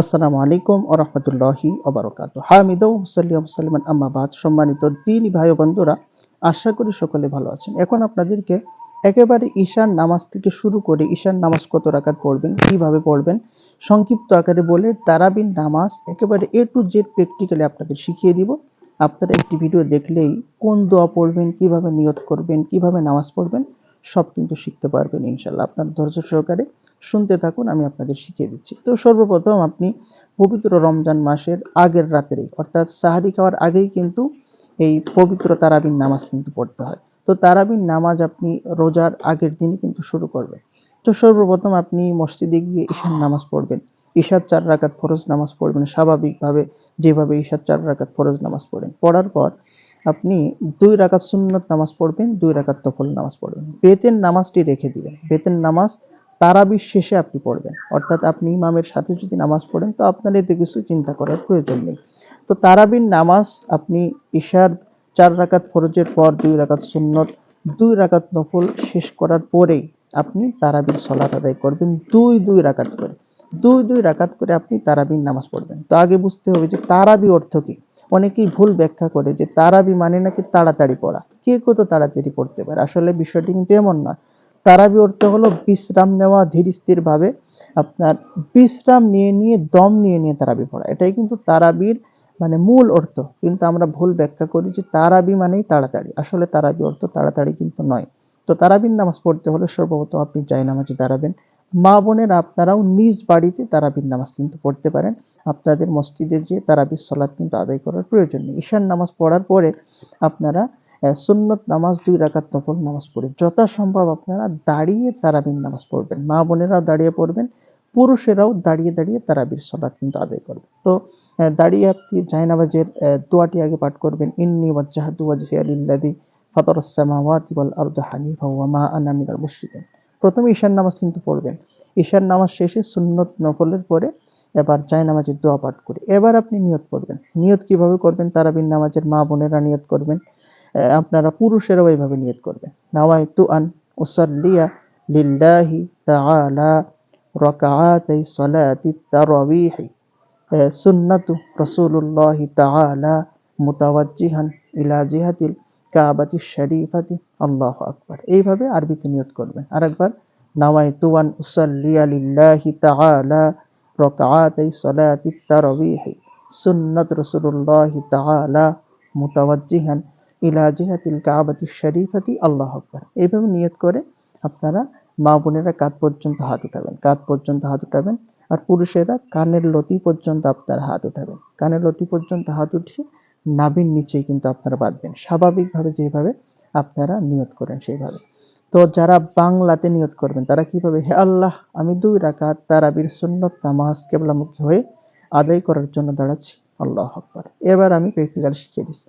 আসসালামু আলাইকুম ও রহমতুল্লাহি ওবরকাত হামিদ মুসাল্লিমান আম্মাবাদ সম্মানিত দিন ভাই বন্ধুরা, আশা করি সকলে ভালো আছেন। এখন আপনাদেরকে একেবারে ঈশান নামাজ থেকে শুরু করে ঈশান নামাজ কত রাকাত পড়বেন, কীভাবে পড়বেন, সংক্ষিপ্ত আকারে বলে তারাবিন নামাজ একেবারে এ টু জেড প্র্যাকটিক্যালি আপনাদের শিখিয়ে দিব। আপনারা একটি ভিডিও দেখলেই কোন দোয়া পড়বেন, কীভাবে নিয়ত করবেন, কীভাবে নামাজ পড়বেন, সব কিন্তু শিখতে পারবেন ইনশাল্লাহ আপনার ধৈর্য সহকারে শুনতে থাকুন, আমি আপনাদের শিখিয়ে দিচ্ছি। তো সর্বপ্রথম আপনি পবিত্র রমজান মাসের আগের রাতেরই অর্থাৎ সাহারি খাওয়ার আগেই কিন্তু এই পবিত্র তারাবিন নামাজ কিন্তু পড়তে হয়। তো তারাবিন নামাজ আপনি রোজার আগের দিনই কিন্তু শুরু করবেন। তো সর্বপ্রথম আপনি মসজিদে গিয়ে ঈশান নামাজ পড়বেন। ঈশার চার রাকাত ফরজ নামাজ পড়বেন, স্বাভাবিকভাবে যেভাবে ঈশার চার রাকাত ফরজ নামাজ পড়েন। পড়ার পর আপনি দুই রাকাত সুন্নত নামাজ পড়বেন, দুই রাকাত তফল নামাজ পড়বেন। বেতের নামাজটি রেখে দিবেন। বেতের নামাজ তারাবির শেষে আপনি পড়বেন। অর্থাৎ আপনি ইমামের সাথে যদি নামাজ পড়েন, তো আপনার এতে কিছু চিন্তা করার প্রয়োজন নেই। তো তারাবির নামাজ আপনি ঈশার চার রাকাত ফরজের পর দুই রাকাত সুন্নত, দুই রাকাত নফল শেষ করার পরেই আপনি তারাবির সলাত আদায় করবেন দুই দুই রাকাত করে। দুই দুই রাকাত করে আপনি তারাবির নামাজ পড়বেন। তো আগে বুঝতে হবে যে তারাবি অর্থ কি? অনেকেই ভুল ব্যাখ্যা করে যে তারাবি মানে নাকি তাড়াতাড়ি পড়া। কে কত তাড়াতাড়ি পড়তে পারে? আসলে বিষয়টি কিন্তু এমন না তারাবি অর্থ হলো বিশ্রাম নেওয়া ধীর স্থির ভাবে আপনার বিশ্রাম নিয়ে নিয়ে, দম নিয়ে নিয়ে তারাবি পড়া। এটাই কিন্তু তারাবির মানে মূল অর্থ। কিন্তু আমরা ভুল ব্যাখ্যা করি যে তারাবি মানেই তাড়াতাড়ি। আসলে তারাবি অর্থ তাড়াতাড়ি কিন্তু নয়। তো তারাবির নামাজ পড়তে হলে সর্বপ্রথম আপনি চাই নামাজে দাঁড়াবেন। মা বোনের আপনারাও নিজ বাড়িতে তারাবির নামাজ কিন্তু পড়তে পারেন। আপনাদের মসজিদে যে তারাবির সলাৎ কিন্তু আদায় করার প্রয়োজন নেই। ঈশান নামাজ পড়ার পরে আপনারা সুন্নত নামাজ দুই রাকাত নফল নামাজ পড়ে। যথাসম্ভব আপনারা দাঁড়িয়ে তারাবির নামাজ পড়বেন। মা বোনেরাও দাঁড়িয়ে পড়বেন, পুরুষেরাও দাঁড়িয়ে দাঁড়িয়ে তারাবির সলাৎ কিন্তু আদায় করবে তো দাঁড়িয়ে আপনি জায়নামাজের দোয়াটি আগে পাঠ করবেন। ইন্নি ওয়াজ্জাহাতু মা প্রথমে ঈশান নামাজ কিন্তু পড়বেন। ঈশান নামাজ শেষে সুন্নত নফলের পরে এবার জায়নামাজের দোয়া পাঠ করে। এবার আপনি নিয়ত করবেন। নিয়ত কীভাবে করবেন? তারাবিন নামাজের মা বোনেরা নিয়ত করবেন। আপনারা পুরুষেরাও এইভাবে নিয়ত করবেন। নাওয়াইতু আন উসাল্লিয়া লিল্লাহি তাআলা রাকাআতাই সালাতি তারাবিহি সুন্নাতু রাসূলুল্লাহি তাআলা মুতাওয়াজ্জিহান ইলা জিহাতিল কাবাতি শরীফাতি। আল্লাহু আকবার। এইভাবে আরবিতে নিয়ত করবেন। আরেকবার, নাওয়াইতু আন উসাল্লিয়া লিল্লাহি তাআলা রাকাআতাই সালাতি তারাবিহি সুন্নাত রাসূলুল্লাহি তাআলা মুতাওয়াজ্জিহান ইলা জিহাতিল কাবাতি শরীফাতি, আল্লাহ আকবার। এইভাবে নিয়ত করে আপনারা মা বোনেরা কাঁধ পর্যন্ত হাত উঠাবেন, কাঁধ পর্যন্ত হাত উঠাবেন, আর পুরুষেরা কানের লতি পর্যন্ত আপনার হাত উঠাবেন। কানের লতি পর্যন্ত হাত উঠিয়ে নাভির নিচে কিন্তু আপনারা বাঁধবেন। স্বাভাবিকভাবে যেভাবে আপনারা নিয়ত করেন সেইভাবে। তো যারা বাংলাতে নিয়ত করবেন, তারা কীভাবে হে আল্লাহ, আমি দুই রাকাত তারাবির সুন্নত নামাজ কেবলামুখী হয়ে আদায় করার জন্য দাঁড়াচ্ছি। আল্লাহ আকবার। এবার আমি প্র্যাকটিক্যাল শিখিয়ে দিচ্ছি।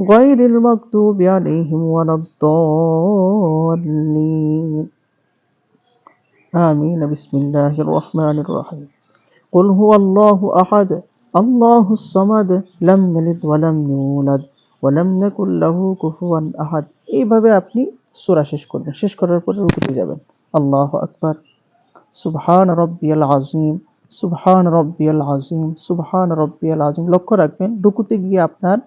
غير المكتوب عليهم ولا الضالين آمين بسم الله الرحمن الرحيم قل هو الله أحد الله الصمد لم يلد ولم يولد ولم يكن له كفوا أحد এইভাবে আপনি সূরা শেষ করবেন শেষ করার পরে রুকুতে যাবেন আল্লাহু আকবার সুবহান রব্বিয়াল আযীম সুবহান রব্বিয়াল আযীম সুবহান রব্বিয়াল আযীম লক্ষ্য রাখবেন রুকুতে গিয়ে আপনার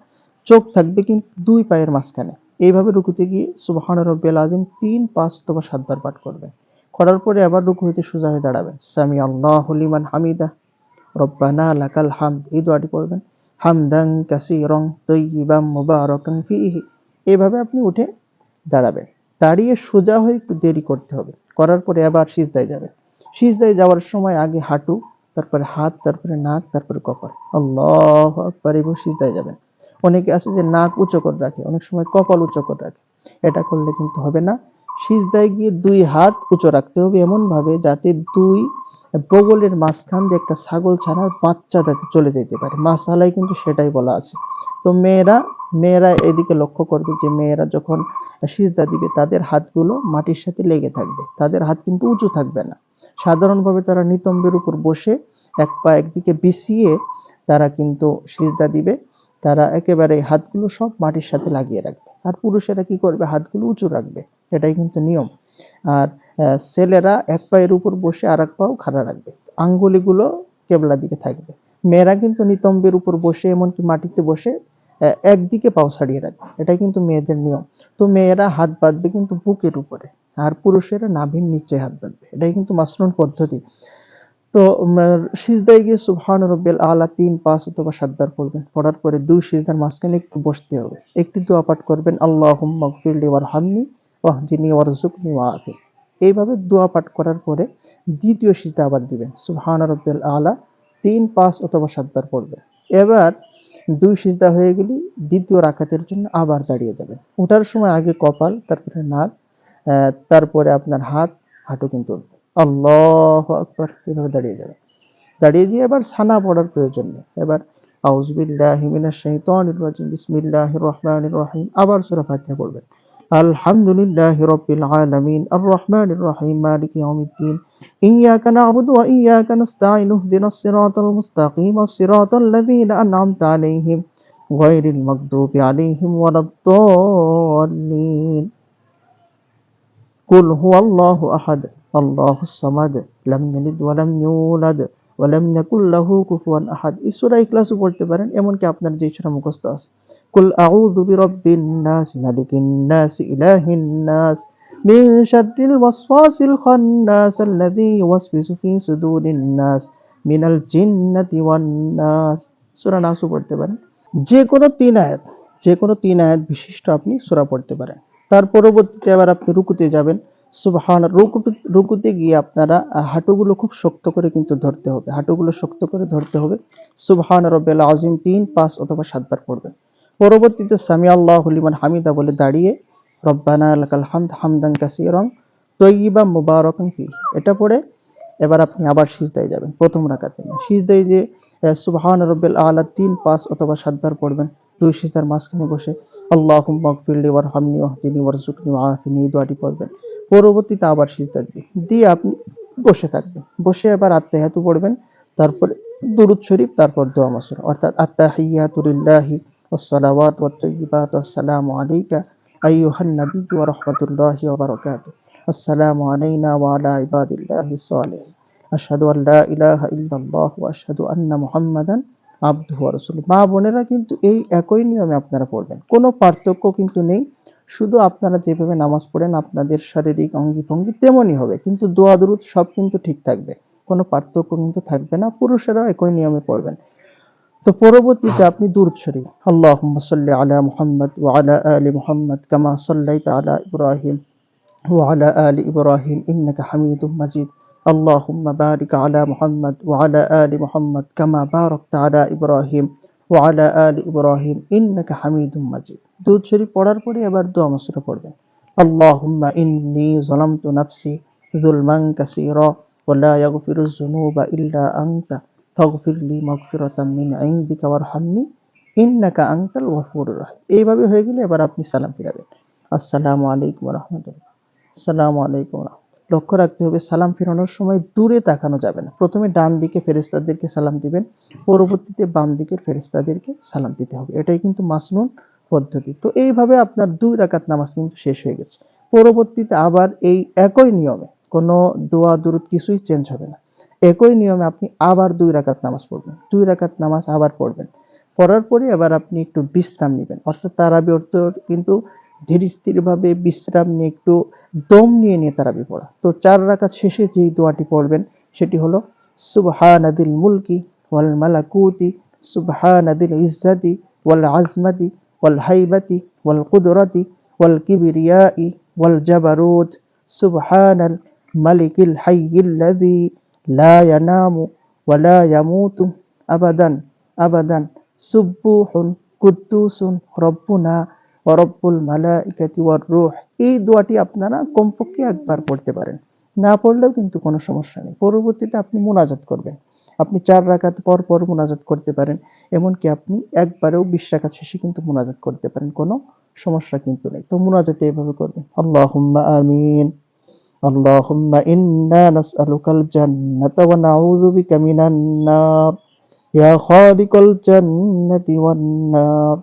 চোখ থাকবে কিন্তু দুই পায়ের মাঝখানে। এইভাবে রুকুতে গিয়ে সুবহান রব্বিল আজিম তিন, পাঁচ অথবা সাতবার পাঠ করবেন করার পরে আবার রুকু হইতে সোজা হয়ে দাঁড়াবেন সামি আল্লাহ লিমান হামিদা। রব্বানা লাকাল হামদ। এই দোয়াটি পড়বেন। হামদাং কাসিরং তৈবাম মুবারাকান ফিহি। আপনি উঠে দাঁড়াবেন। দাঁড়িয়ে সোজা হয়ে একটু দেরি করতে হবে। করার পরে আবার সিজদায় যাবেন সিজদায় যাওয়ার সময় আগে হাঁটু, তারপরে হাত, তারপরে নাক, তারপরে কপাল। আল্লাহ আকবার এবং সিজদায় যাবেন। অনেকে আছে যে নাক উঁচু করে রাখে, অনেক সময় কপাল উঁচু করে রাখে। এটা করলে কিন্তু হবে না। সিজদায় গিয়ে দুই হাত উঁচু রাখতে হবে এমন ভাবে যাতে দুই বগলের মাঝখান দিয়ে একটা ছাগল ছাড়ার বাচ্চা যাতে চলে যেতে পারে। মাসালাই কিন্তু সেটাই বলা আছে। তো মেয়েরা মেয়েরা এদিকে লক্ষ্য করবে যে মেয়েরা যখন সিজদা দিবে, তাদের হাতগুলো মাটির সাথে লেগে থাকবে। তাদের হাত কিন্তু উঁচু থাকবে না। সাধারণভাবে তারা নিতম্বের উপর বসে এক পা একদিকে বিছিয়ে তারা কিন্তু সিজদা দিবে। তারা একেবারে হাতগুলো সব মাটির সাথে লাগিয়ে রাখবে। আর পুরুষেরা কি করবে? হাতগুলো উঁচু রাখবে। এটাই কিন্তু নিয়ম। আর ছেলেরা এক পায়ের উপর বসে আর এক পাও খাড়া রাখবে। আঙ্গুলিগুলো কেবলা দিকে থাকবে। মেয়েরা কিন্তু নিতম্বের উপর বসে, এমনকি মাটিতে বসে একদিকে পাও ছাড়িয়ে রাখবে। এটাই কিন্তু মেয়েদের নিয়ম। তো মেয়েরা হাত বাঁধবে কিন্তু বুকের উপরে। আর পুরুষেরা নাভির নিচে হাত বাঁধবে। এটাই কিন্তু মাসনুন পদ্ধতি। তো সিজদায় গিয়ে সুবহান রব্বিল আলা তিন পাঁচ অথবা সাতবার পড়বেন। পড়ার পরে দুই সিজদার মাঝখানে একটু বসতে হবে। একটি দোয়া পাঠ করবেন, আল্লাহুম্মা গফিরলি ওয়ারহামনি ওয়াহদিনি ওয়ারজুকনি ওয়াআফি। এইভাবে দোয়া পাঠ করার পরে দ্বিতীয় সিজদা আবার দিবেন সুবহান রব্বিল আলা তিন পাঁচ অথবা সাতবার পড়বেন। এবার দুই সিজদা হয়ে গেলে দ্বিতীয় রাকাতের জন্য আবার দাঁড়িয়ে যাবেন। ওঠার সময় আগে কপাল, তারপরে নাক তারপরে আপনার হাত, হাঁটু কিন্তু আল্লাহ আকবর। এভাবে দাঁড়িয়ে যাবে। দাঁড়িয়ে গিয়ে এবার সানা পড়ার প্রয়োজন নেই। এবার আউজবিল্লাহ হিমিনা শাহিতানির রাজিম। বিসমিল্লাহ রহমান রহিম। আবার সুরা ফাতিহা পড়বেন। আলহামদুলিল্লাহ রব্বিল আলামিন। আর রহমান রহিম। মালিক ইয়াউমিদ্দিন। ইয়াকা না'বুদু ওয়া ইয়াকা নাস্তাঈন। ইহদিনাস সিরাতাল মুস্তাকিম। সিরাতাল লাযীনা আন'আমতা আলাইহিম। গায়রিল মাগদুবি আলাইহিম ওয়ালাদ-দাল্লিন কুল হুয়াল্লাহু আহাদ। الله أحد الله الصمد لم يلد ولم يولد ولم يكن له كفوا أحد এই সূরা ইখলাসও পড়তে পারেন এমনকি আপনার যে সূরা মুখস্থ আছে কুল আউযু বিরাব্বিন নাস মালিকিন নাস ইলাহিন নাস من شر الوسواس الخناس الذي يوسوس في صدور الناس من الجنة والناس সূরা নাসও পড়তে পারেন যে কোনো তিন আয়াত যে কোনো তিন আয়াত বিশিষ্ট আপনি সূরা পড়তে পারেন তার পরবর্তীতে আবার আপনি রুকুতে যাবেন সুবহান রুকু রুকুতে গিয়ে আপনারা হাঁটুগুলো খুব শক্ত করে কিন্তু ধরতে হবে। হাঁটুগুলো শক্ত করে ধরতে হবে। সুবহান রব্বিল আজিম তিন, পাঁচ অথবা সাতবার পড়বেন। পরবর্তীতে সামি আল্লাহ লিমান হামিদা বলে দাঁড়িয়ে, রব্বানা লাকাল হামদ হামদান কাসীরান তৈয়িবা মুবারাকান ফি এটা পড়ে এবার আপনি আবার সিজদায় যাবেন, প্রথম রাকাতে। সিজদায় যে সুবহান রব্বিল আলা, তিন, পাঁচ অথবা সাতবার পড়বেন, দুই সিজদার মাঝখানে বসে আল্লাহুম্মা গফিরলি ওয়ারহামনি ওয়াহদিনি ওয়ারজুকনি ওয়াআফিনি এই দোয়াটি পড়বেন। পরবর্তীতে আবার সিজদা দিবেন দিয়ে আপনি বসে থাকবেন বসে এবার আত্মাহিয়াতু পড়বেন তারপরে দুরুদ শরীফ তারপর দোয়া মাসুরা অর্থাৎ আত্তাহিয়াতু লিল্লাহি والصلوات والطيبات والسلام عليك أيها النبي ورحمة الله وبركاته السلام علينا وعلى عباد الله الصالحين أشهد أن لا إله إلا الله وأشهد أن محمدا আব্দুহু ওয়া রাসূলুহু মা বোনেরা কিন্তু এই একই নিয়মে আপনারা পড়বেন কোনো পার্থক্য কিন্তু নেই শুধু আপনারা যেভাবে নামাজ পড়েন আপনাদের শারীরিক অঙ্গি ভঙ্গি তেমনই হবে কিন্তু দোয়া দুরুদ সব কিন্তু ঠিক থাকবে কোনো পার্থক্য কিন্তু থাকবে না পুরুষেরা একই নিয়মে পড়বেন তো পরবর্তীতে আপনি দুরূদ শরীফ আল্লাহুম্মা সাল্লি আলা মুহাম্মদ ওয়া আলা আলি মুহাম্মদ কামা সাল্লাইতা আলা ইব্রাহিম ওয়া আলা আলি ইব্রাহিম ইন্নাকা হামিদুম মাজিদ اللهم بارك على محمد وعلى آل محمد كما باركت على إبراهيم وعلى آل إبراهيم إنك حميد مجيد দুধ শরীফ পড়ার পরে আবার দোয়া মসরা পড়বে। আল্লাহুম্মা ইন্নি জালামতু নাফসি যুলমান কাসীরা যুনুবা ইল্লা আনতা মাগফিরাতাম মিন ইনদিকা ওয়ারহামনি ইন্নাকা আনতাল গফুরুর রাহিম। এইভাবে হয়ে গেলে এবার আপনি সালাম ফিরাবেন। আসসালামু আলাইকুম রাহমাতুল্লাহ। আসসালামু আলাইকুম লক্ষ্য রাখতে হবে, সালাম ফেরানোর সময় দূরে তাকানো যাবে না। প্রথমে ডান দিকে ফেরেস্তাদেরকে সালাম দিবেন, পরবর্তীতে বাম দিকের ফেরেস্তাদেরকে সালাম দিতে হবে। এটাই কিন্তু মাসনুন পদ্ধতি। তো এইভাবে আপনার দুই রাকাত নামাজ কিন্তু শেষ হয়ে গেছে। পরবর্তীতে আবার এই একই নিয়মে কোনো দোয়া, দুরুদ কিছুই চেঞ্জ হবে না। একই নিয়মে আপনি আবার দুই রাকাত নামাজ পড়বেন। দুই রাকাত নামাজ আবার পড়বেন। পড়ার পরে এবার আপনি একটু বিশ্রাম নেবেন। অর্থাৎ তারাবি অর্থ কিন্তু ধীর স্থির ভাবে বিশ্রাম নিয়ে একটু দম নিয়ে নিয়ে তারাবি পড়া। তো চার রাকাত শেষে যেই দোয়াটি পড়বেন, সেটি হলো, সুবহানাদিল মুলকি ওয়াল মালাকুতি, সুবহানাদিল ইজ্জাতি ওয়াল আজমাতি ওয়াল জাবারুত সুবহানাল মালিকিল হাইয়িল্লাযী লা ইয়ানামু ওয়া লা ইয়ামুতু আবাদান আবাদান সুব্বুহুন কুদ্দুসুন রব্বুনা ওয়া রব্বুল মালাইকাতি ওয়ার রূহ এই দোয়াটি আপনারা কমপক্ষে একবার পড়তে পারেন। না পড়লেও কিন্তু কোনো সমস্যা নেই। পরবর্তীতে আপনি মোনাজাত করবেন। আপনি চার রাকাত পর পর মোনাজাত করতে পারেন এমনকি আপনি একবারেও বিশ রাকাত শেষে কিন্তু মোনাজাত করতে পারেন কোনো সমস্যা কিন্তু নেই তো মোনাজাতে এভাবে করবেন আল্লাহুম্মা আমিন اللهم إنا نسألك الجنة ونعوذ بك من النار يا خالق الجنة والنار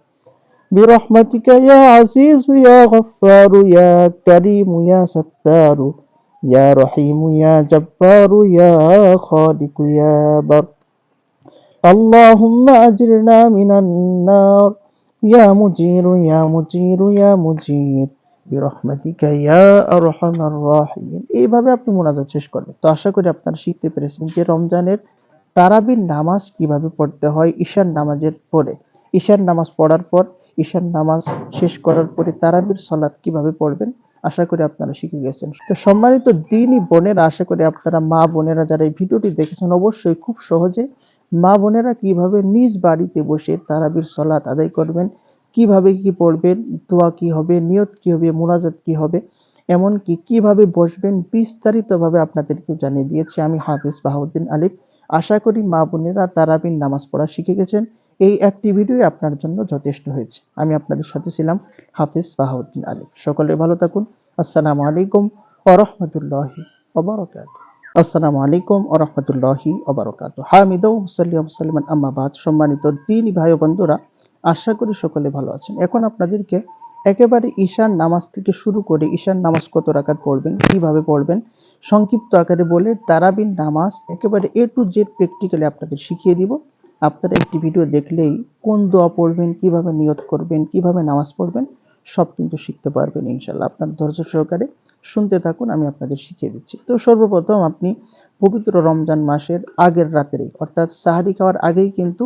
برحمتك يا عزيز يا غفار يا كريم يا ستار يا رحيم يا جبار يا خالق يا بر اللهم أجرنا من النار يا مجير يا مجير يا مجير বিরহমাতিকা ইয়া আরহামার রাহিমিন এইভাবে আপনি মোনাজাত শেষ করবেন তো আশা করি আপনারা শিখতে পেরেছেন যে রমজানের তারাবির নামাজ কিভাবে পড়তে হয় ঈশার নামাজের পরে ঈশার নামাজ পড়ার পর ঈশার নামাজ শেষ করার পরে তারাবির সলাৎ কিভাবে পড়বেন আশা করি আপনারা শিখে গেছেন। তো সম্মানিত দিনই বোনেরা, আশা করি আপনারা মা বোনেরা যারা এই ভিডিওটি দেখেছেন, অবশ্যই খুব সহজে মা বোনেরা কীভাবে নিজ বাড়িতে বসে তারাবির সলাত আদায় করবেন, কীভাবে কি পড়বেন, দোয়া কি হবে, নিয়ত কি হবে, মোনাজাত কি হবে, এমনকি কীভাবে বসবেন বিস্তারিতভাবে আপনাদেরকে জানিয়ে দিয়েছি আমি হাফিজ বাহাউদ্দিন আলিফ। আশা করি মা বোনেরা তারাবিন নামাজ পড়া শিখে গেছেন। এই একটি ভিডিও আপনার জন্য যথেষ্ট হয়েছে। আমি আপনাদের সাথে ছিলাম হাফিজ বাহাউদ্দিন আলিফ সকলে ভালো থাকুন। আসসালামু আলাইকুম ওরহমতুল্লাহি ওবরাকাত আসসালামু আলাইকুম ওরহমতুল্লাহি ওবরাকাত হামিদৌ মুসাল্লিম মুসলিমান আম্মাবাদ সম্মানিত দিনী ভাই বন্ধুরা, আশা করি সকলে ভালো আছেন। এখন আপনাদেরকে একেবারে ঈশান নামাজ থেকে শুরু করে ঈশান নামাজ কত রাকাত পড়বেন, কীভাবে পড়বেন, সংক্ষিপ্ত আকারে বলে তারাবিন নামাজ একেবারে এ টু জেড প্র্যাকটিক্যালি আপনাদের শিখিয়ে দিব। আপনারা একটি ভিডিও দেখলেই কোন দোয়া পড়বেন, কীভাবে নিয়ত করবেন, কীভাবে নামাজ পড়বেন, সব কিন্তু শিখতে পারবেন ইনশাল্লাহ আপনার ধৈর্য সহকারে শুনতে থাকুন, আমি আপনাদের শিখিয়ে দিচ্ছি। তো সর্বপ্রথম আপনি পবিত্র রমজান মাসের আগের রাতেরই, অর্থাৎ সাহারি খাওয়ার আগেই কিন্তু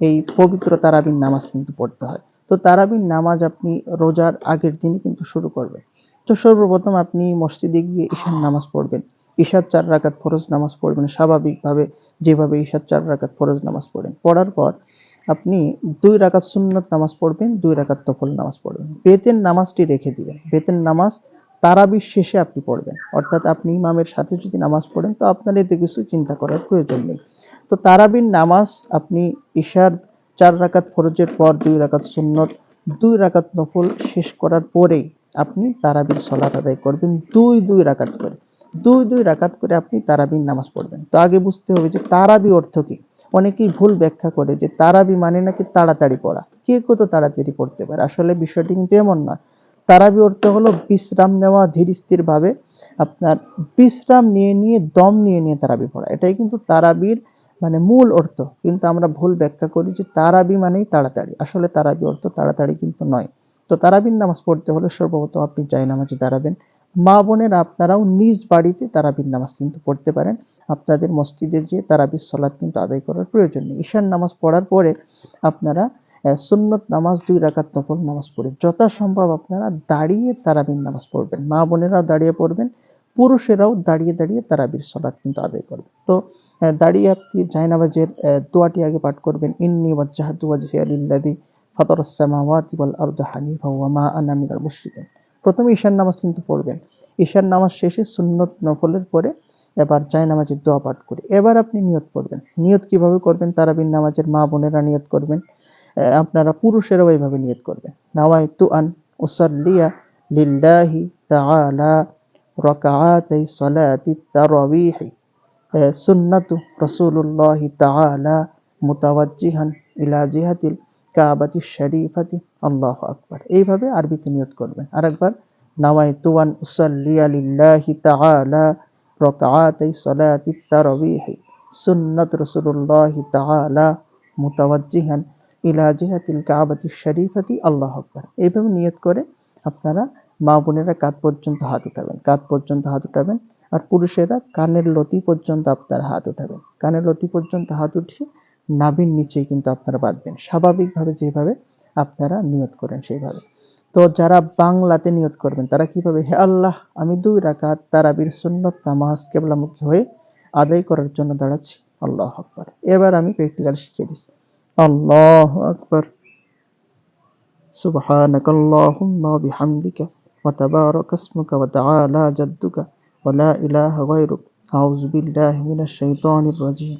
এই পবিত্র তারাবিন নামাজ কিন্তু পড়তে হয়। তো তারাবিন নামাজ আপনি রোজার আগের দিনই কিন্তু শুরু করবেন। তো সর্বপ্রথম আপনি মসজিদে গিয়ে ঈশান নামাজ পড়বেন। ঈশার চার রাকাত ফরজ নামাজ পড়বেন, স্বাভাবিকভাবে যেভাবে ঈশার চার রাকাত ফরজ নামাজ পড়েন। পড়ার পর আপনি দুই রাকাত সুন্নত নামাজ পড়বেন, দুই রাকাত তফল নামাজ পড়বেন। বেতেন নামাজটি রেখে দিবেন। বেতেন নামাজ তারাবির শেষে আপনি পড়বেন। অর্থাৎ আপনি ইমামের সাথে যদি নামাজ পড়েন, তো আপনার এতে কিছু চিন্তা করার প্রয়োজন নেই। তো তারাবির নামাজ আপনি ঈশার চার রাকাত ফরজের পর দুই রাকাত সুন্নত, দুই রাকাত নফল শেষ করার পরেই আপনি তারাবির সলাত আদায় করবেন, দুই দুই রাকাত করে। দুই দুই রাকাত করে আপনি তারাবির নামাজ পড়বেন। তো আগে বুঝতে হবে যে তারাবি অর্থ কি? অনেকেই ভুল ব্যাখ্যা করে যে তারাবি মানে নাকি তাড়াতাড়ি পড়া। কে কত তাড়াতাড়ি পড়তে পারে? আসলে বিষয়টি কিন্তু এমন না তারাবি অর্থ হলো বিশ্রাম নেওয়া, ধীর স্থির ভাবে আপনার বিশ্রাম নিয়ে নিয়ে, দম নিয়ে নিয়ে তারাবি পড়া। এটাই কিন্তু তারাবির মানে মূল অর্থ। কিন্তু আমরা ভুল ব্যাখ্যা করি যে তারাবি মানেই তাড়াতাড়ি। আসলে তারাবি অর্থ তাড়াতাড়ি কিন্তু নয়। তো তারাবির নামাজ পড়তে হলে সর্বপ্রথম আপনি চাই নামাজে দাঁড়াবেন। মা বোনের আপনারাও নিজ বাড়িতে তারাবির নামাজ কিন্তু পড়তে পারেন। আপনাদের মসজিদে যে তারাবির সলাদ কিন্তু আদায় করার প্রয়োজন নেই। ঈশান নামাজ পড়ার পরে আপনারা সুন্নত নামাজ, দুই রাকাত নফল নামাজ পড়ে। যথাসম্ভব আপনারা দাঁড়িয়ে তারাবির নামাজ পড়বেন। মা বোনেরাও দাঁড়িয়ে পড়বেন, পুরুষেরাও দাঁড়িয়ে দাঁড়িয়ে তারাবির সলাদ কিন্তু আদায় করবে তো দাঁড়িয়ে আপনি জায়নামাজের দোয়াটি আগে পাঠ করবেন। ইন্নি ওয়াজ্জাহাতু ওয়াজহিয়া লিল্লাযী ফাতারাস সামাওয়াতি ওয়াল আরদা হানিফা ওয়া মা আনা মিনাল মুশরিকিন। প্রথমে ঈশান নামাজ কিন্তু পড়বেন। ঈশান নামাজ শেষে সুন্নত নফলের পরে এবার জায়নামাজের দোয়া পাঠ করে। এবার আপনি নিয়ত করবেন। নিয়ত কীভাবে করবেন? তারাবিন নামাজের মা বোনেরা নিয়ত করবেন। আপনারা পুরুষেরাও এইভাবে নিয়ত করবেন। নাওয়াইতু আন উসাল্লিয়া লিল্লাহি তাআলা রাকাআতাই সালাতি তারাবিহি। সুন্নাতু রসুল্লাহ তাআলা মুতাওয়াজ্জিহান ইলা জিহাতিল কাবাতি শরীফাতি, আল্লাহ আকবার। এইভাবে আরবিতে নিয়ত করবেন। আরেকবার নাওয়াইতু আন উসাল্লিয়া লিল্লাহি তাআলা রাকাআতাই সালাতি তারাবিহ, সুন্নাত রাসূলুল্লাহ তাআলা মুতাওয়াজ্জিহান ইলা জিহাতিল কাবাতি শরীফাতি, আল্লাহ আকবার। এইভাবে নিয়ত করে আপনারা মা বোনেরা কাত পর্যন্ত হাত উঠাবেন কাত পর্যন্ত হাত উঠাবেন আর পুরুষেরা কানের লতি পর্যন্ত আপনার হাত উঠাবেন। কানের লতি পর্যন্ত হাত উঠিয়ে নাভির নিচে কিন্তু আপনারা বাঁধবেন স্বাভাবিকভাবে যেভাবে আপনারা নিয়ত করেন সেইভাবে তো যারা বাংলাতে নিয়ত করবেন তারা কিভাবে হে আল্লাহ আমি দুই রাকাত তারাবির সুন্নত নামাজ কেবলামুখী হয়ে আদায় করার জন্য দাঁড়াচ্ছি আল্লাহ আকবর এবার আমি প্র্যাকটিক্যাল শিখিয়ে দিচ্ছি আল্লাহ আকবর سبحانك اللهم وبحمدك وتبارك اسمك وتعالى جدك ولا إله غيرك أعوذ بالله من الشيطان الرجيم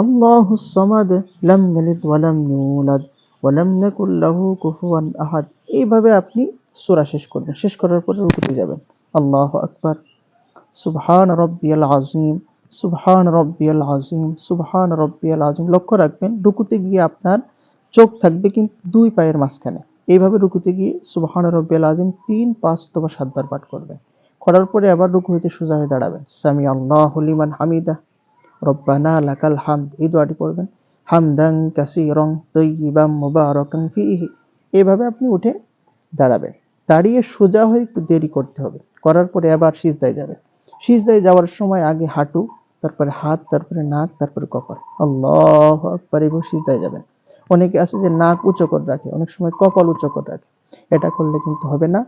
আল্লাহু সামাদ লাম ইয়ালিদ ওয়া লাম ইউলাদ ওয়া লাম ইয়াকুল লাহু কুফুয়ান আহাদ। এইভাবে আপনি সূরা শেষ করবেন। শেষ করার পরে রুকুতে যাবেন। আল্লাহু আকবার। সুবহান রব্বিয়াল আযীম। সুবহান রব্বিয়াল আযীম। সুবহান রব্বিয়াল আযীম। লক্ষ্য রাখবেন, রুকুতে গিয়ে আপনার চোখ থাকবে কিন্তু দুই পায়ের মাঝখানে। এইভাবে রুকুতে গিয়ে সুবহান রব্বিয়াল আযীম তিন, পাঁচ অথবা সাতবার পাঠ করবেন। করার পরে আবার রুকু হইতে সোজা হয়ে দাঁড়াবেন। সামি আল্লাহ লিমান হামিদা। রব্বানা লাকাল এই দোয়াটি পড়বেন। হামদাং কাসিরং তৈবাম মুবারাকান ফিহি। এভাবে আপনি উঠে দাঁড়াবেন। দাঁড়িয়ে সোজা হয়ে একটু দেরি করতে হবে। করার পরে আবার সিজদায় যাবেন। সিজদায় যাওয়ার সময় আগে হাঁটু, তারপরে হাত, তারপরে নাক, তারপরে কপাল। আল্লাহ আকবার, এভাবে সিজদায় যাবেন। অনেকে আছে যে নাক উঁচু করে রাখে, অনেক সময় কপাল উঁচু করে রাখে। এটা করলে কিন্তু হবে না।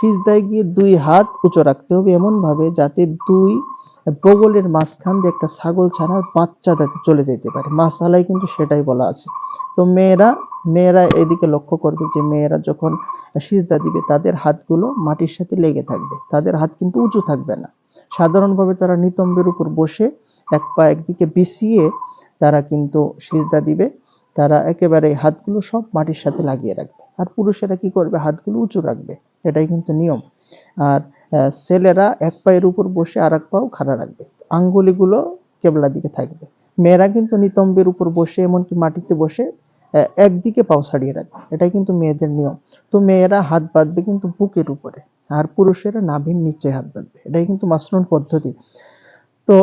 সিজদায় গিয়ে দুই হাত উঁচু রাখতে হবে এমন ভাবে যাতে দুই বগলের মাঝখান দিয়ে একটা ছাগল ছাড়ার বাচ্চা যাতে চলে যেতে পারে মাসালায় কিন্তু সেটাই বলা আছে। তো মেয়েরা মেয়েরা এদিকে লক্ষ্য করবে যে মেয়েরা যখন সিজদা দিবে, তাদের হাতগুলো মাটির সাথে লেগে থাকবে, তাদের হাত কিন্তু উঁচু থাকবে না। সাধারণভাবে তারা নিতম্বের উপর বসে এক পা একদিকে বিছিয়ে তারা কিন্তু সিজদা দিবে, তারা একেবারে হাতগুলো সব মাটির সাথে লাগিয়ে রাখবে। আর পুরুষেরা কি করবে? হাতগুলো উঁচু রাখবে, এটাই কিন্তু নিয়ম। আর ছেলেরা এক পায়ের উপর বসে আর এক পাও খাড়া রাখবে। আঙ্গুলিগুলো কেবলা দিকে থাকবে। মেয়েরা কিন্তু নিতম্বের উপর বসে এমনকি মাটিতে বসে একদিকে পাও ছাড়িয়ে রাখবে। এটাই কিন্তু মেয়েদের নিয়ম। তো মেয়েরা হাত বাঁধবে কিন্তু বুকের উপরে, আর পুরুষেরা নাভির নিচে হাত বাঁধবে। এটাই কিন্তু মাসনুন পদ্ধতি। তো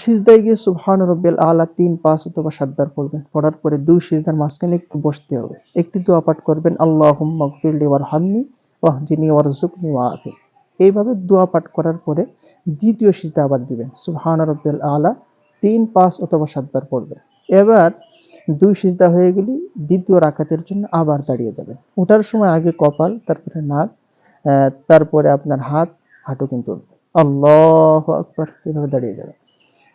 সিজদায় গিয়ে সুবহান রব্বিল আলা তিন, পাঁচ অথবা সাতবার পড়বেন। পড়ার পরে দুই সিজদার মাঝখানে একটু বসতে হবে। একটি দোয়া পাঠ করবেন আল্লাহ আল্লাহুম্মা গফিরলি ওয়ারহামনি ওয়াহদিনি ওয়ারজুকনি ওয়াআফি এইভাবে দোয়া পাঠ করার পরে দ্বিতীয় সিজদা আবার দিবেন। সুবহান রব্বিল আলা, তিন, পাঁচ অথবা সাতবার পড়বেন। এবার দুই সিজদা হয়ে গেলে দ্বিতীয় রাকাতের জন্য আবার দাঁড়িয়ে যাবেন। ওঠার সময় আগে কপাল, তারপরে নাক তারপরে আপনার হাত, হাঁটু কিন্তু আল্লাহ আকবার, এভাবে দাঁড়িয়ে যাবে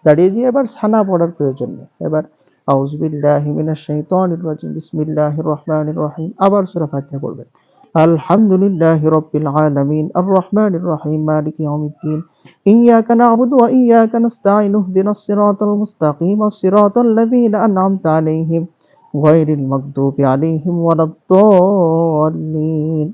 দাঁড়িয়ে দিয়ে এবার সানা পড়ার প্রয়োজন নেই। এবার আউজবিল্লাহি মিনাশ শাইতানির রাজিম, বিসমিল্লাহির রহমানির রহিম, আবার সূরা ফাতিহা পড়বেন। আলহামদুলিল্লাহি রাব্বিল আলামিন আর রহমানির রহিম মালিকি ইয়াউমিদ্দিন إياك نعبد وإياك نستعين اهدنا الصراط المستقيم الصراط الذين أنعمت عليهم غير المغضوب عليهم ولا الضالين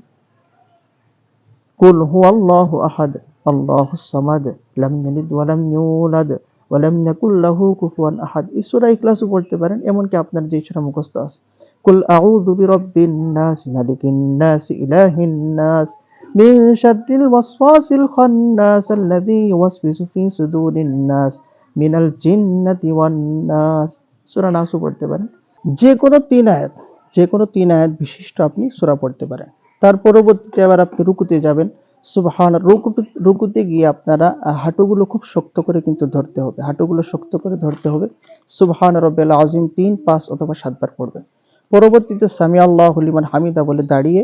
قل هو الله أحد الله الصمد لم يلد ولم يولد ولم يكن له كفوا أحد এই সূরা ইখলাসও পড়তে পারেন এমনকি আপনার যে সূরা মুখস্থ আছে কুল আউযু বিরাব্বিন নাস মালিকিন নাস ইলাহিন নাস من شر الوسواس الخناس الذي يوسوس في صدور الناس من الجنة والناس সূরা নাসও পড়তে পারেন যে কোনো তিন আয়াত যে কোনো তিন আয়াত বিশিষ্ট আপনি সূরা পড়তে পারেন তার পরবর্তীতে আবার আপনি রুকুতে যাবেন সুবহান রুকুতে রুকুতে গিয়ে আপনারা আহ, হাঁটুগুলো খুব শক্ত করে কিন্তু ধরতে হবে হাঁটুগুলো শক্ত করে ধরতে হবে সুবহান রব্বিল আযীম তিন পাঁচ অথবা সাতবার পড়বেন পরবর্তীতে সামি আল্লাহ লিমান হামিদা বলে দাঁড়িয়ে,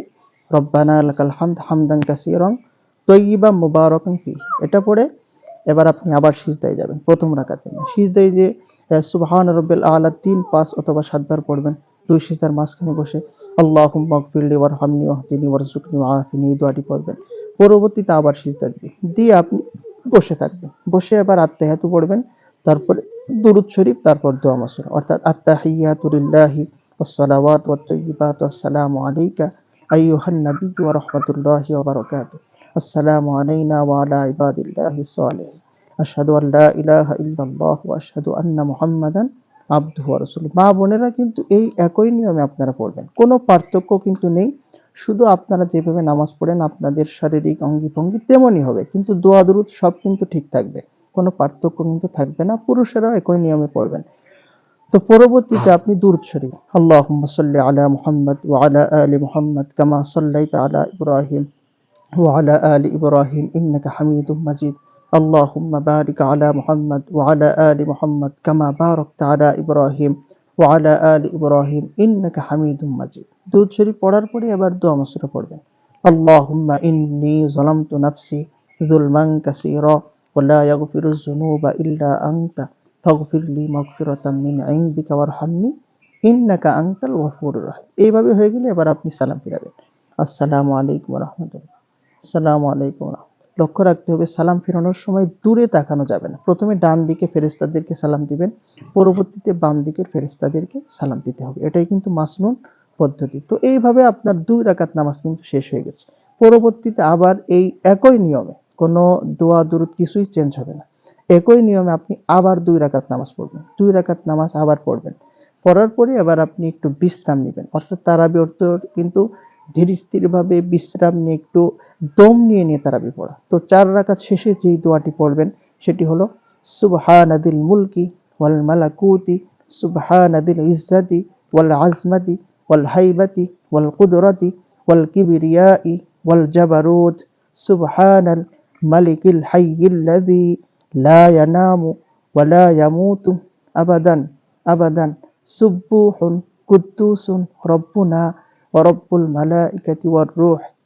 রব্বানা লাকাল হামদ হামদান কাসীরান তৈয়িবা মুবারাকান ফি। এটা পড়ে এবার আপনি আবার সিজদায় যাবেন, প্রথম রাকাতে। সিজদায় যে সুবহান রব্বিল আলা তিন পাঁচ অথবা সাতবার পড়বেন, দুই সিজদার মাঝখানে বসে আল্লাহুম্মা গফিরলি ওয়ারহামনি ওয়াহদিনি ওয়ারজুকনি ওয়াআফিনি এই দোয়াটি পড়বেন। পরবর্তীতে আবার সিজদা দিবেন দিয়ে আপনি বসে থাকবেন। বসে আবার আত্মাহাতু পড়বেন, তারপরে দুরুদ শরীফ, তারপর দোয়া মাসুরা অর্থাৎ আত্তাহিয়াতু লিল্লাহি والصلوات والطيبات والسلام عليك أيها النبي ورحمة الله وبركاته السلام علينا وعلى عباد الله الصالحين أشهد أن لا إله إلا الله وأشهد أن محمدا আব্দুহু ওয়া রাসূলুহু মা বোনেরা কিন্তু এই একই নিয়মে আপনারা পড়বেন কোনো পার্থক্য কিন্তু নেই শুধু আপনারা যেভাবে নামাজ পড়েন আপনাদের শারীরিক অঙ্গি ভঙ্গি তেমনই হবে কিন্তু দোয়া দুরুদ সব কিন্তু ঠিক থাকবে কোনো পার্থক্য কিন্তু থাকবে না পুরুষেরাও একই নিয়মে পড়বেন তো পরবর্তীতে আপনি দুরুদ শরীফ আল্লাহুম্মা সাল্লি আলা মুহাম্মদ ওয়া আলা আলি মুহাম্মদ কামা সাল্লাইতা আলা ইব্রাহিম ওয়া আলা আলি ইব্রাহিম ইন্নাকা হামিদুম মাজিদ اللهم بارك على محمد وعلى آل محمد كما باركت على إبراهيم وعلى آل إبراهيم إنك حميد مجيد দুরূদ শরীফ পড়ার পরে এবার দোয়া মাসুরা পড়বেন اللهم إني ظلمت نفسي ظلما كثيرا ولا يغفر الذنوب إلا أنت ফগফির মগফিরতাম মিন ইনদিকা ওয়ারহামনি, ইন্নাকা আনতাল গফুরুর রহিম। এইভাবে হয়ে গেলে এবার আপনি সালাম ফিরাবেন। আসসালামু আলাইকুম রাহমাতুল্লাহ আসসালামু আলাইকুম লক্ষ্য রাখতে হবে, সালাম ফেরানোর সময় দূরে তাকানো যাবে না। প্রথমে ডান দিকে ফেরিস্তাদেরকে সালাম দিবেন, পরবর্তীতে বাম দিকের ফেরিস্তাদেরকে সালাম দিতে হবে। এটাই কিন্তু মাসনুন পদ্ধতি। তো এইভাবে আপনার দুই রাকাত নামাজ কিন্তু শেষ হয়ে গেছে। পরবর্তীতে আবার এই একই নিয়মে কোনো দোয়া দূরত কিছুই চেঞ্জ হবে না। একই নিয়মে আপনি আবার দুই রাকাত নামাজ পড়বেন। দুই রাকাত নামাজ আবার পড়বেন। পড়ার পরে এবার আপনি একটু বিশ্রাম নেবেন। অর্থাৎ তারাবি অর্থ কিন্তু ধীর স্থির ভাবে বিশ্রাম নিয়ে একটু দম নিয়ে নিয়ে তারাবি পড়া। তো চার রাকাত শেষে যেই দোয়াটি পড়বেন, সেটি হলো, সুবহানাদিল মুলকি ওয়াল মালাকুতি, সুবহানাদিল ইজ্জাতি ওয়াল আজমাতি ওয়াল হাইবাতি ওয়াল কুদরাতি ওয়াল কিবরিয়াই ওয়াল জাবারুত, সুবহানাল মালিকিল হাইয়িল্লাযী লা ইয়ানামু ওয়া লা ইয়ামুতু আবাদান আবাদান সুব্বুহুন কুদ্দুসুন রব্বুনা ওয়া রব্বুল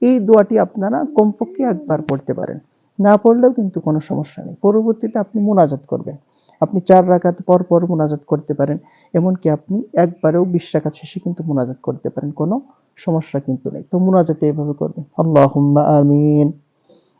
এই দোয়াটি আপনারা কমপক্ষে একবার পড়তে পারেন। না পড়লেও কিন্তু কোনো সমস্যা নেই। পরবর্তীতে আপনি মোনাজাত করবেন। আপনি চার রাকাত পর পর মোনাজাত করতে পারেন। এমনকি আপনি একবারেও বিশ রাকাত শেষে কিন্তু মোনাজাত করতে পারেন। কোনো সমস্যা কিন্তু নেই। তো মোনাজাতে এভাবে করবেন। আল্লাহুম্মা আমিন।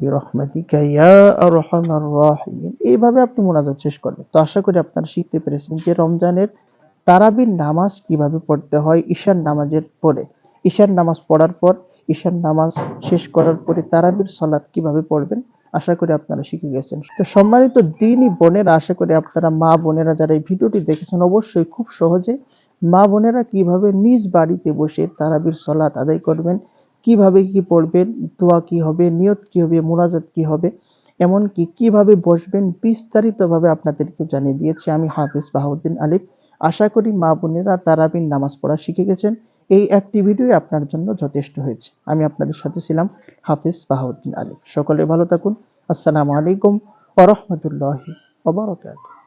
বিরহমাতিকা, ইয়া আরহামার রাহিমিন। এইভাবে আপনি মোনাজাত শেষ করবেন। তো আশা করি আপনারা শিখতে পেরেছেন যে রমজানের তারাবির নামাজ কীভাবে পড়তে হয় ঈশান নামাজের পরে। ঈশান নামাজ পড়ার পর ঈশান নামাজ শেষ করার পরে তারাবির কীভাবে পড়বেন, আশা করি আপনারা শিখে গেছেন। তো সম্মানিত দিনই বোনেরা, আশা করি আপনারা মা বোনেরা যারা এই ভিডিওটি দেখেছেন, অবশ্যই খুব সহজে মা বোনেরা কীভাবে নিজ বাড়িতে বসে তারাবির সলাৎ আদায় করবেন কীভাবে কি পড়বেন, দোয়া কি হবে, নিয়ত কি হবে, মোনাজাত কি হবে, এমনকি কীভাবে বসবেন বিস্তারিতভাবে আপনাদেরকে জানিয়ে দিয়েছি আমি হাফিজ বাহাউদ্দিন আলিফ। আশা করি মা বোনেরা তারাবিন নামাজ পড়া শিখে গেছেন। এই একটি ভিডিও আপনার জন্য যথেষ্ট হয়েছে। আমি আপনাদের সাথে ছিলাম হাফিজ বাহাউদ্দিন আলিফ। সকলে ভালো থাকুন। আসসালামু আলাইকুম ওরহমতুল্লাহি ওবরাকাতুহু